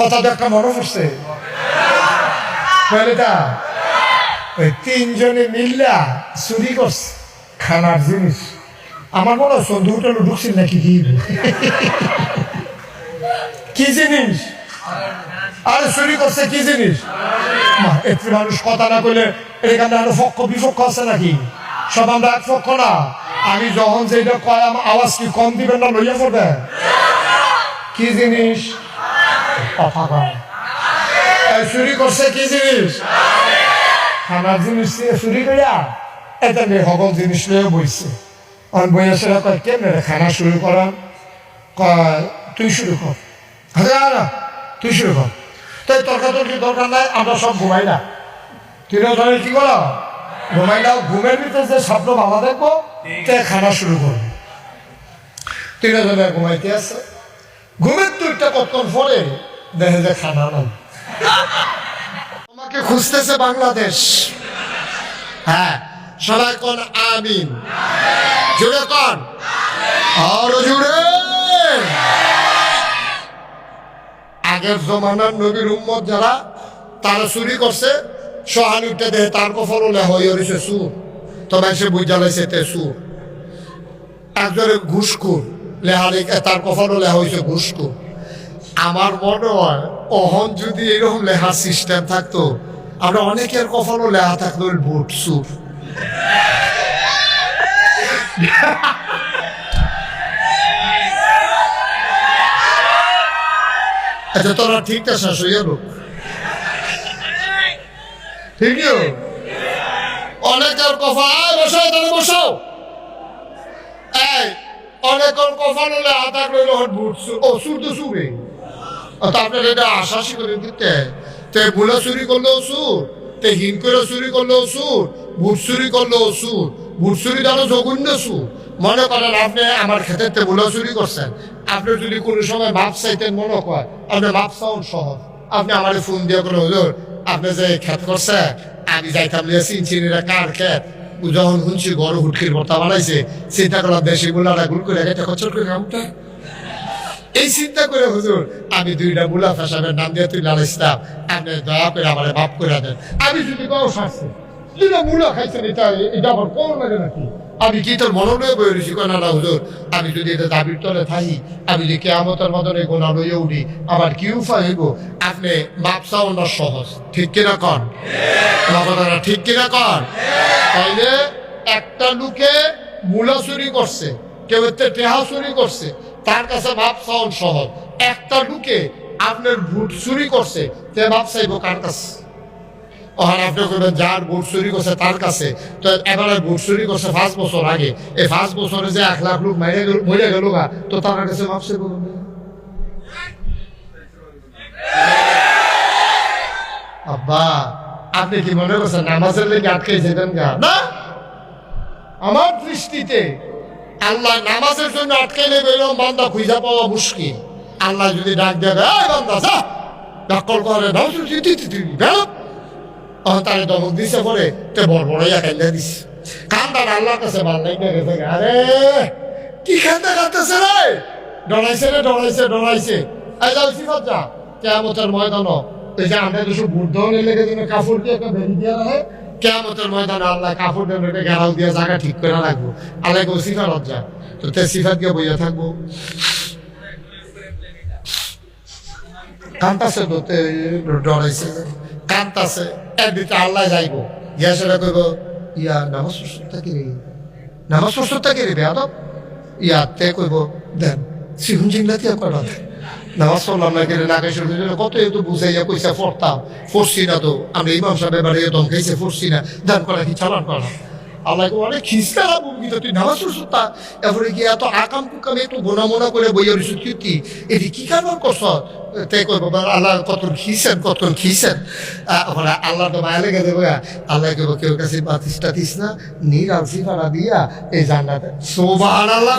কথা তো একটা মনে পড়ছে। ওই তিনজনে মিল্লা চুরি করছে খানার জিনিস। আমার মনে হচ্ছে দুটো ঢুকছিল নাকি কি? কি জিনিস? আর চুরি করছে কি জিনিস? একটু মানুষ কথা না করলে এখানে আরও পক্ষ বিপক্ষ আছে নাকি? সব আমরা এক পক্ষ না। আমি যখন যেটা কয়, আমার আওয়াজ কি কম দিবেন না লইয়া পড়বে? কি জিনিস? কথা কয়। চুরি করছে কি জিনিস? খানার জিনিস দিয়ে চুরি করিয়া এটা নিয়ে সকল জিনিস লইয়া বইছে। আর বইয়া সেটা কয়, কেমনে খানা শুরু করা কয়, তুই শুরু কর। তুই শুরু কর। তাই তর্কাতর্কি দরকার নাই, আমরা সব ঘুমাই না। তিনজনে কি করো? ঘুমাই না, ঘুমের ভিতরে যে স্বপ্ন ভালো দেখব, তে খানা শুরু করব। তিনজনে ঘুমাইতে আছে? ঘুমের তুইটা কতক্ষণ পরে দেখে যে খানা তোমাকে খুঁজতেছে বাংলাদেশ। হ্যাঁ সবাই কোন আমিন? জুড়ে কোন? আরও জুড়ে আগের জমানার নবীর উম্মত যারা, তারা চুরি করছে সহানুটা দেহে তার কফল লেহ হয়েছে সুর তবে সে বুঝা লাইছে তে সুর একজনে ঘুষখুর লেহালি তার কফল হয়েছে ঘুষখুর আমার মনে হয় অহন যদি এরকম লেহার সিস্টেম থাকতো, আমরা অনেকের কখনো লেহা থাকতো বুট সুর। আচ্ছা তোরা ঠিকটা শেষ হয়ে গেল ঠিকই অনেকের কফা আয় বসাও তাহলে বসাও এই, অনেকের কফাল হলে আধা রইল বুট ও, সুর তো তে বুলা তে মনে করেন আপনি আমার ক্ষেত্রে বুলা চুরি করছেন। আপনি যদি কোনো সময় মাপ চাইতেন মনে করেন আপনি মাপ চাউন সহজ। আপনি আমার ফোন দিয়ে করে হুজুর, আপনি যে খেত করছে, আমি যাইতাম চিনচিনিরা কার খেত। যখন শুনছি গরু হুটকির ভর্তা বানাইছে, চিন্তা করলাম দেশি বুলাটা গুল করে এটা কচর করে কামটা এই চিন্তা করে, হুজুর, আমি দুইটা বুলা ফেসাবের নাম দিয়ে তুই লালাইছিলাম আপনি দয়া করে আমার মাফ করে দেন। আমি যদি কাউ শাসছি দুইটা মুলা খাইছেন, এটা এটা আমার আমি কি তোর মননে বই রয়েছি না, হুজুর? আমি যদি এটা দাবির তলে থাকি, আমি যদি কেয়ামতের মতনে গোনা লইয়ে উঠি, আমার কি উপায় হইব? আপনি চাও না সহজ। ঠিক কিনা কন? বাবারা ঠিক কিনা কন? তাইলে একটা লোকে মূলা চুরি করছে, কেউ টেহা চুরি করছে তার কাছে ভাব চাউন সহজ। একটা লোকে আপনার বুট চুরি করছে, তে ভাব চাইব কার কাছে? ওখানে আপনি করবেন যার বুট চুরি করছে তার কাছে। তো এবারে বুট চুরি করছে পাঁচ বছর আগে। এই পাঁচ বছরে যে এক লাখ লোক মেরে গেল মরে গেল গা, তো তার কাছে ভাব চাইব আব্বা, আপনি কি মনে করছেন নামাজের লেগে আটকে যেতেন গা? না? আমার দৃষ্টিতে আল্লাহ নামাজের জন্য আটকে নেবে এরকম বান্দা খুঁজা পাওয়া মুশকিল। আল্লাহ যদি ডাক দেবে ডাক্কল করে নাও বেরো। দমক দিছে পরে তে বড় বড় ইয়া দিস কান্দার আল্লাহর কাছে ভালো লাগে গেছে? আরে, কি কান্দা কান্দতেছে রে? ডরাইছে রে, ডরাইছে ডরাইছে। এই যাও, সিফাত যা। কেয়ামতের ময়দান এই যে, আমরা দুশো বুদ্ধ হলে লেগে যেন কাপড় দিয়ে একটা বেরি দিয়ে রাখে? কেয়ামতের ময়দানে আল্লাহ কাপড় ওটা ঘেরাও দিয়ে জায়গা ঠিক করে রাখব। আল্লাহ কেউ সিফাত যা তো তে সিফাত গিয়ে বইয়া থাকব। কান্তাছে ডরাইছে। কান্তাছে একদিকে আল্লাহ যাইবো। গিয়া সেটা কইব, ইয়া নামাজ সুস্থতা কি রে নামাজ সুস্থতা কি রে বেয়াদব ইয়া তে কইব, দেন, সিহুন জিংলাতি কয়টা দেন নামাজ পড়লাম না কেন না খাইছে কত একটু বুঝাইয়া পয়সা পড়তাম, পড়ছি না তো। আমরা ইমাম সাহেবের বাড়ি দম খাইছে পড়ছি না, দান করা কি চালান করা আল্লাহ অনেক খিস্তারা বলবি তুই নামাজ পড়ছতা এরপরে কি এত করে বইয়া তুই এটি কি কারণ করছ? তাই কই বাবা, আল্লাহ কত খিসেন কত খিসেন। ওরা আল্লাহ তো মায়া লেগে দেবে আল্লাহ কেউ কেউ কাছে বাতিস টাতিস না নীর আলসি ফাড়া দিয়া এই জান্নাতে। সোবাহান আল্লাহ?